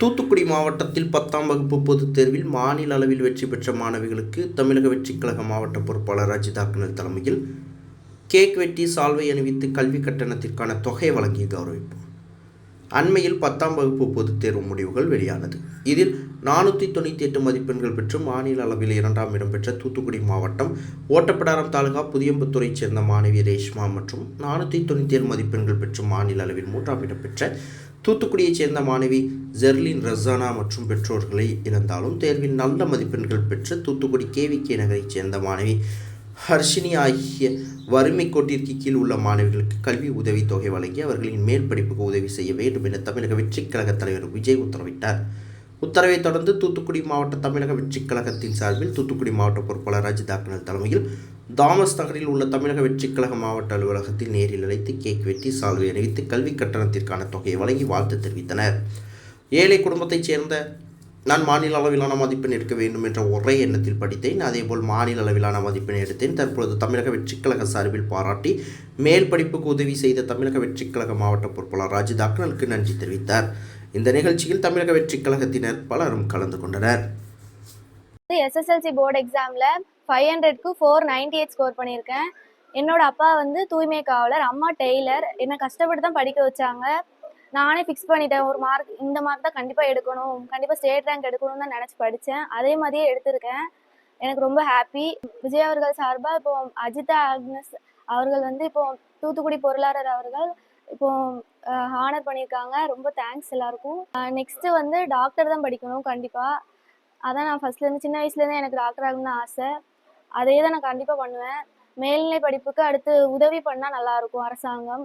தூத்துக்குடி மாவட்டத்தில் பத்தாம் வகுப்பு பொதுத் தேர்வில் மாநில அளவில் வெற்றி பெற்ற மாணவிகளுக்கு தமிழக வெற்றிக் கழக மாவட்ட பொறுப்பாளர் அஜிதாக்கனல் தலைமையில் கேக் வெட்டி சால்வை அணிவித்து கல்வி கட்டணத்திற்கான தொகை வழங்கி கௌரவிப்பு. அண்மையில் பத்தாம் வகுப்பு பொதுத் தேர்வு முடிவுகள் வெளியானது. இதில் நானூற்றி தொண்ணூற்றி எட்டு மதிப்பெண்கள் பெற்று மாநில அளவில் இரண்டாம் இடம் பெற்ற தூத்துக்குடி மாவட்டம் ஓட்டப்பிடாரம் தாலுகா புதியம்புத்தூரைச் சேர்ந்த மாணவி ரேஷ்மா மற்றும் நானூற்றி தொண்ணூற்றி ஏழு மதிப்பெண்கள் பெற்று மாநில அளவில் மூன்றாம் இடம் பெற்ற தூத்துக்குடியைச் சேர்ந்த மாணவி ஜெர்லின் ரஸானா மற்றும் பெற்றோர்களை இழந்தாலும் தேர்வில் நல்ல மதிப்பெண்கள் பெற்று தூத்துக்குடி கேவிகே நகரைச் சேர்ந்த மாணவி ஹர்ஷினி ஆகிய வறுமை கோட்டிற்கு கீழ் உள்ள மாணவிகளுக்கு கல்வி உதவித் தொகை வழங்கி அவர்களின் மேல் படிப்புக்கு உதவி செய்ய வேண்டும் என தமிழக வெற்றிக் கழக தலைவர் விஜய் உத்தரவிட்டார். உத்தரவைத் தொடர்ந்து தூத்துக்குடி மாவட்ட தமிழக வெற்றிக் கழகத்தின் சார்பில் தூத்துக்குடி மாவட்ட பொறுப்பாளர் அஜிதாக்கனல் தலைமையில் தாமஸ் நகரில் உள்ள தமிழக வெற்றிக் கழக மாவட்ட அலுவலகத்தில் நேரில் அழைத்து கேக் வெட்டி சால்வை அணிவித்து கல்வி கட்டணத்திற்கான தொகையை வழங்கி வாழ்த்து தெரிவித்தனர். ஏழை குடும்பத்தைச் சேர்ந்த நான் மாநில அளவிலான மதிப்பெண் எடுக்க வேண்டும் என்ற ஒரே எண்ணத்தில் படித்தேன். அதேபோல் மாநில அளவிலான மதிப்பெண் எடுத்தேன். தற்பொழுது தமிழக வெற்றிக்கழக சார்பில் பாராட்டி மேல் படிப்புக்கு உதவி செய்த தமிழக வெற்றிக்கழக மாவட்ட பொறுப்பாளர் ராஜித் அக்னலுக்கு நன்றி தெரிவித்தார். இந்த நிகழ்ச்சியில் தமிழக வெற்றிக்கழகத்தினர் பலரும் கலந்து கொண்டனர். எஸ்எஸ்எல்சி போர்டு எக்ஸாமில் ஃபைவ் ஹண்ட்ரட்க்கு ஃபோர் நைன்டி எயிட் ஸ்கோர் பண்ணியிருக்கேன். என்னோட அப்பா வந்து தூய்மை காவலர் அம்மா டெய்லர் என்னை கஷ்டப்பட்டு தான் படிக்க வச்சாங்க. நானே ஃபிக்ஸ் பண்ணிட்டேன். ஒரு மார்க் இந்த மார்க் தான் கண்டிப்பாக எடுக்கணும். கண்டிப்பாக ஸ்டேட் ரேங்க் எடுக்கணும்னு தான் நினச்சி படித்தேன் அதே மாதிரியே எடுத்திருக்கேன். எனக்கு ரொம்ப ஹாப்பி விஜய் அவர்கள் சார்பாக இப்போ அஜிதா ஆக்னஸ் அவர்கள் வந்து இப்போ தூத்துக்குடி பொருளாளர் அவர்கள் இப்போ ஹானர் பண்ணியிருக்காங்க. ரொம்ப தேங்க்ஸ் எல்லாருக்கும். நெக்ஸ்ட்டு வந்து டாக்டர் தான் படிக்கணும் கண்டிப்பாக அதான் நான் ஃபர்ஸ்ட்லேருந்து சின்ன வயசுலேருந்து எனக்கு டாக்டர் ஆகணும்னு ஆசை. அதே தான் நான் கண்டிப்பாக பண்ணுவேன். மேல்நிலை படிப்புக்கு அடுத்து உதவி பண்ணால் நல்லாயிருக்கும் அரசாங்கம்.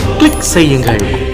கிளிக் செய்யுங்கள்.